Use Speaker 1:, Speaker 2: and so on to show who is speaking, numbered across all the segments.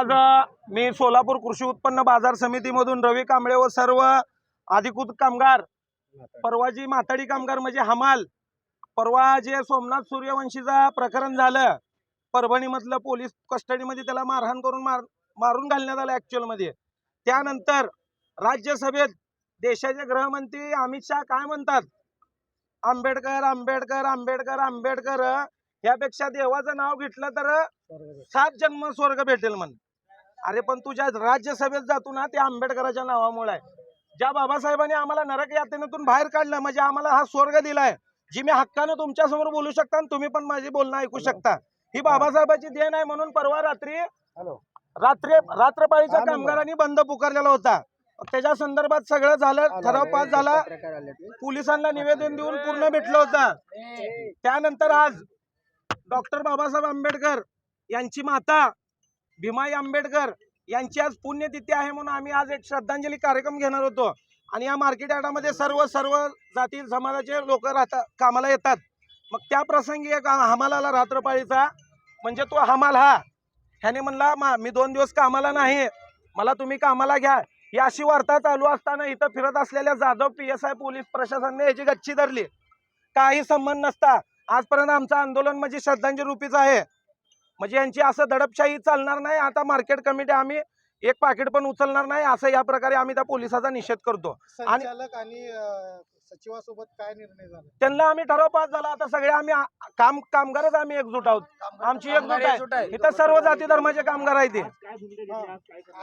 Speaker 1: आज मी सोलापूर कृषी उत्पन्न बाजार समितीमधून रवी कांबळे व सर्व अधिकृत कामगार परवा जी माथाडी कामगार म्हणजे हमाल परवा जे सोमनाथ सूर्यवंशीचा प्रकरण झालं परभणीमधलं पोलीस कस्टडीमध्ये त्याला मारहाण करून मार मारून घालण्यात आलं ऍक्च्युअलमध्ये. त्यानंतर राज्यसभेत देशाचे गृहमंत्री अमित शहा काय म्हणतात? आंबेडकर आंबेडकर आंबेडकर आंबेडकर यापेक्षा देवाचं नाव घेतलं तर सात जन्म स्वर्ग भेटेल म्हण. अरे पण तुझ्या राज्यसभेत जातो ना ते आंबेडकराच्या नावामुळे आहे. ज्या बाबासाहेबांनी आम्हाला नरक यातनेतून बाहेर काढलं म्हणजे आम्हाला हा स्वर्ग दिलाय. जी मी हक्कानं तुमच्यासमोर बोलू शकता आणि तुम्ही पण माझी बोलणं ऐकू शकता. ही बाबासाहेबाची देण आहे म्हणून परवा रात्री रात्री रात्रपाळीच्या कामगारांनी बंद पुकारलेला होता. त्याच्या संदर्भात सगळं झालं ठराव पास झाला. पोलिसांना निवेदन देऊन पूर्ण भेटलं होतं. त्यानंतर आज डॉक्टर बाबासाहेब आंबेडकर यांची माता भीमाई आंबेडकर यांची आज पुण्यतिथी आहे म्हणून आम्ही आज एक श्रद्धांजली कार्यक्रम घेणार होतो. आणि या मार्केट यार्डामध्ये सर्व सर्व जाती समाजाचे लोक राहतात कामाला येतात. मग त्या प्रसंगी एक हमालाला रात्रपाळीचा म्हणजे तो हमाल हा ह्याने म्हणला "मा- मी दोन दिवस कामाला नाही मला तुम्ही कामाला घ्या. ही अशी वार्ता चालू असताना इथं फिरत असलेल्या Jadhav P S I police प्रशासनाने याची गच्ची धरली. काही संबंध नसता. आजपर्यंत आमचं आंदोलन म्हणजे श्रद्धांजली रुपीचं आहे. म्हणजे यांची असं दडपशाही चालणार नाही. आता मार्केट कमिटी आम्ही एक पाकिट पण उचलणार नाही असं या प्रकारे आम्ही त्या पोलिसाचा निषेध करतो. आणि-
Speaker 2: सचिवासोबत काय निर्णय झाला?
Speaker 1: त्यांना आम्ही ठराव पास झाला. आता सगळे आम्ही काम कामगारच आम्ही एकजूट आहोत. आमची एकजूट आहे. इथं सर्व जाती धर्माचे कामगार आहेत ते.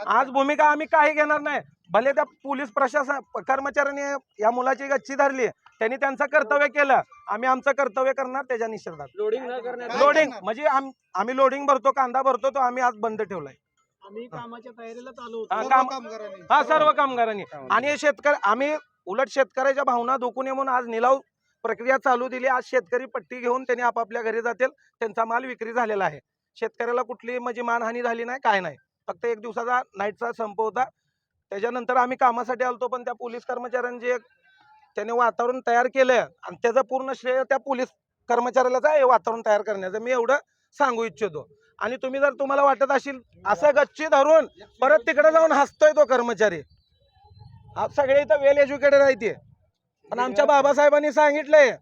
Speaker 1: आज भूमिका आम्ही काही घेणार नाही. भले त्या पोलीस प्रशासन कर्मचाऱ्यांनी या मुलाची गच्ची धरली. त्यांनी त्यांचं कर्तव्य केलं. आम्ही आमचं कर्तव्य करणार त्याच्या निषेधात.
Speaker 3: लोडिंग न करण्यात
Speaker 2: काय
Speaker 1: लोडिंग? म्हणजे आम- आम्ही लोडिंग भरतो कांदा भरतो तो आम्ही आज बंद ठेवलाय.
Speaker 3: आम्ही कामाच्या तयारीला चालू
Speaker 1: हा,
Speaker 2: सर्व
Speaker 1: काम
Speaker 2: कामगारांनी.
Speaker 1: हा सर्व कामगारांनी. आणि हे शेतकरी आम्ही उलट शेतकऱ्याच्या भावना दुखू नये म्हणून आज निलाव प्रक्रिया चालू दिली. आज शेतकरी पट्टी घेऊन त्यांनी आपापल्या घरी जातील. त्यांचा माल विक्री झालेला आहे. शेतकऱ्याला कुठली म्हणजे मानहानी झाली नाही काय नाही. फक्त एक दिवसाचा नाईटचा संप होता. त्याच्यानंतर आम्ही कामासाठी आलतो पण त्या पोलीस कर्मचाऱ्यांनी जे त्याने वातावरण तयार केलं आणि त्याचं पूर्ण श्रेय त्या पोलीस कर्मचाऱ्यालाच आहे वातावरण तयार करण्याचं. मी एवढं सांगू इच्छितो. आणि तुम्ही जर तुम्हाला वाटत असेल असं गच्ची धरून परत तिकडे जाऊन हसतोय तो कर्मचारी. सगळे इथं वेल एज्युकेटेड आहे ते. पण आमच्या बाबासाहेबांनी सांगितलंय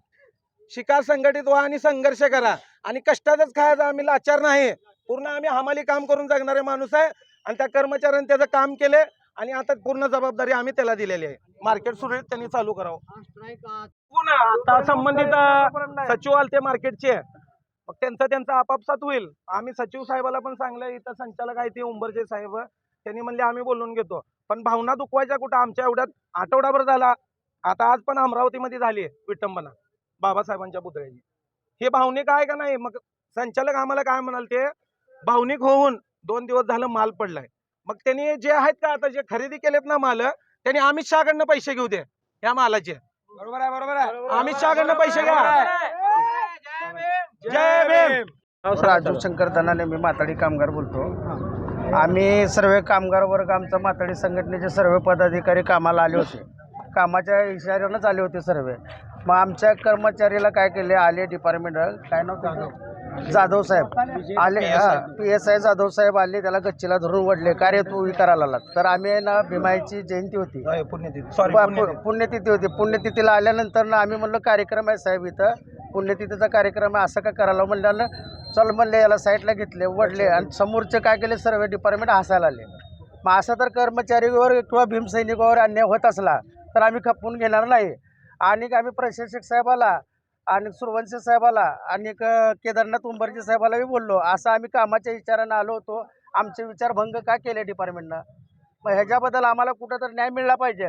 Speaker 1: शिकार संघटित व्हा आणि संघर्ष करा. आणि कष्टातच खायचा आम्ही लाचार नाही. पूर्ण आम्ही हमाली काम करून जगणारे माणूस आहे. आणि त्या कर्मचाऱ्यांनी त्याचं काम केले आणि आता पूर्ण जबाबदारी आम्ही त्याला दिलेली आहे. मार्केट सुरळीत त्यांनी चालू करावं. पुन्हा आता संबंधित अं, सचिव आलते मार्केटचे. मग त्यांचं त्यांचं आपापसात होईल. आम्ही सचिव साहेबाला पण सांगलं इथं संचालक आहे ते उंबरचे साहेब. त्यांनी म्हणले आम्ही बोलून घेतो. पण भावना दुखवायच्या कुठं? आमच्या एवढ्यात आठवडाभर झाला. आता आज पण अमरावतीमध्ये झाली विटंबना. बाबासाहेबांच्या पुतळ्याची. हे भावनिक आहे का नाही? मग संचालक आम्हाला काय म्हणाल ते भावनिक होऊन दोन दिवस झालं माल पडलाय. मग त्यांनी जे आहेत का आता जे खरेदी केलेत ना माल त्यांनी अमित शहाकडनं पैसे घेऊ दे या मालाचे.
Speaker 3: बरोबर आहे बरोबर आहे.
Speaker 1: अमित शहाकडनं पैसे घ्या. जय भीम.
Speaker 4: राजू शंकर धनाने मी माताडी कामगार बोलतो. आम्ही सर्व कामगार वर्ग आमचा माताडी संघटनेचे सर्व पदाधिकारी कामाला आले होते. कामाच्या इशाऱ्यानंच आले होते सर्व. मग आमच्या कर्मचारीला काय केले आले डिपार्टमेंट काय नाव त्याचं? जाधव साहेब आले पी एस आय जाधव साहेब आले त्याला गच्चीला धरून वडले का रे तू करायला लागला तर आम्ही ना भीमाईची जयंती होती. प- पुण्यतिथी होती. पुण्यतिथीला आल्यानंतर ना आम्ही म्हणलं कार्यक्रम आहे साहेब इथं. पुण्यतिथीचा कार्यक्रम आहे असं का करायला म्हणलं? चल म्हणले याला साईडला घेतले वडले आणि समोरचे काय केले सर्व डिपार्टमेंट हसायला आले मग असं तर कर्मचारीवर किंवा भीमसैनिकावर अन्याय होत असला तर आम्ही खपवून घेणार नाही. आणि आम्ही प्रशासक साहेबाला आणि सुरवंशी साहेबाला आणि क- केदारनाथ उंबरजी साहेबाला बी बोललो. असं आम्ही कामाच्या विचारानं आलो होतो. आमचे विचार भंग का केले डिपार्टमेंटनं मग ह्याच्याबद्दल आम्हाला कुठं तर न्याय मिळला पाहिजे.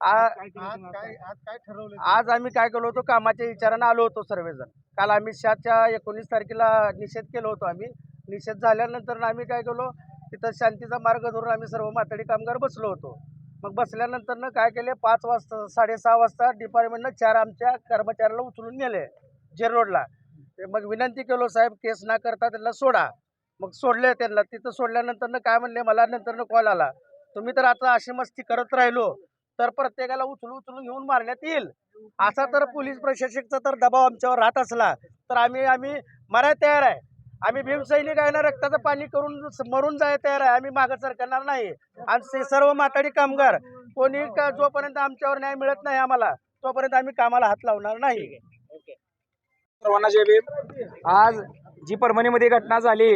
Speaker 4: आ-
Speaker 2: आज काय आज काय ठरवलं
Speaker 4: आज आम्ही काय केलो होतो कामाच्या विचारानं आलो होतो सर्वजण. काल आम्ही शहाच्या एकोणीस तारखेला निषेध केलो होतो आम्ही. निषेध झाल्यानंतर आम्ही काय केलो तिथं शांतीचा मार्ग धरून आम्ही सर्व मातडी कामगार बसलो होतो. मग बसल्यानंतर काय केले? पाच वाजता साडेसहा वाजता डिपार्टमेंटनं चार आमच्या कर्मचाऱ्याला उचलून नेले जेर रोडला. ते मग विनंती केलो साहेब केस ना करता त्यांना सोडा. मग सोडले त्यांना. तिथं सोडल्यानंतर काय म्हणले? मला नंतर कॉल आला. तुम्ही तर आता अशी मस्ती करत राहिलो तर प्रत्येकाला उचलून उचलून घेऊन मारण्यात येईल. असा तर पोलीस प्रशासकचा तर दबाव आमच्यावर राहत असला तर आम्ही आम्ही मराय तयार आहे. आम्ही भीमसैनिक आहे ना रक्ताचं पाणी करून मरून जाय तयार आहे. आम्ही मागं सरकणार नाही. आणि सर्व माताडी कामगार कोणी का जोपर्यंत आमच्यावर न्याय मिळत नाही आम्हाला तोपर्यंत आम्ही कामाला हात लावणार नाही.
Speaker 5: सर्वांना जय भीम. आज जी परभणीमध्ये घटना झाली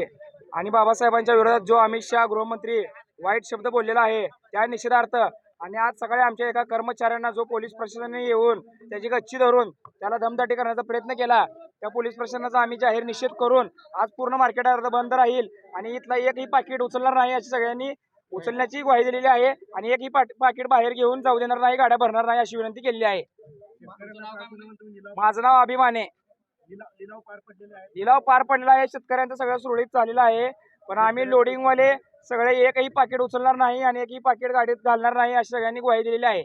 Speaker 5: आणि बाबासाहेबांच्या विरोधात जो अमित शहा गृहमंत्री वाईट शब्द बोललेला आहे त्या निषेधार्थ आणि आज सकाळी आमच्या एका कर्मचाऱ्यांना जो पोलीस प्रशासनाने येऊन त्याची गच्ची धरून त्याला दमदाटी करण्याचा प्रयत्न केला त्या पोलीस प्रशासनाचा आम्ही जाहीर निषेध करून आज पूर्ण मार्केट अर्ध बंद राहील आणि इथला एकही पाकिट उचलणार नाही अशी सगळ्यांनी उचलण्याची ग्वाही दिलेली आहे आणि एकही पाकिट बाहेर घेऊन जाऊ देणार नाही गाड्या भरणार नाही अशी विनंती केलेली आहे. माझं नाव अभिमाने. लिलाव पार पडलेला आहे. शेतकऱ्यांचं सगळं सुरळीत चाललेलं आहे. पण आम्ही लोडिंगवाले सगळे एकही पाकिट उचलणार नाही आणि एकही पाकिट गाडीत घालणार नाही अशी सगळ्यांनी ग्वाही दिलेली आहे.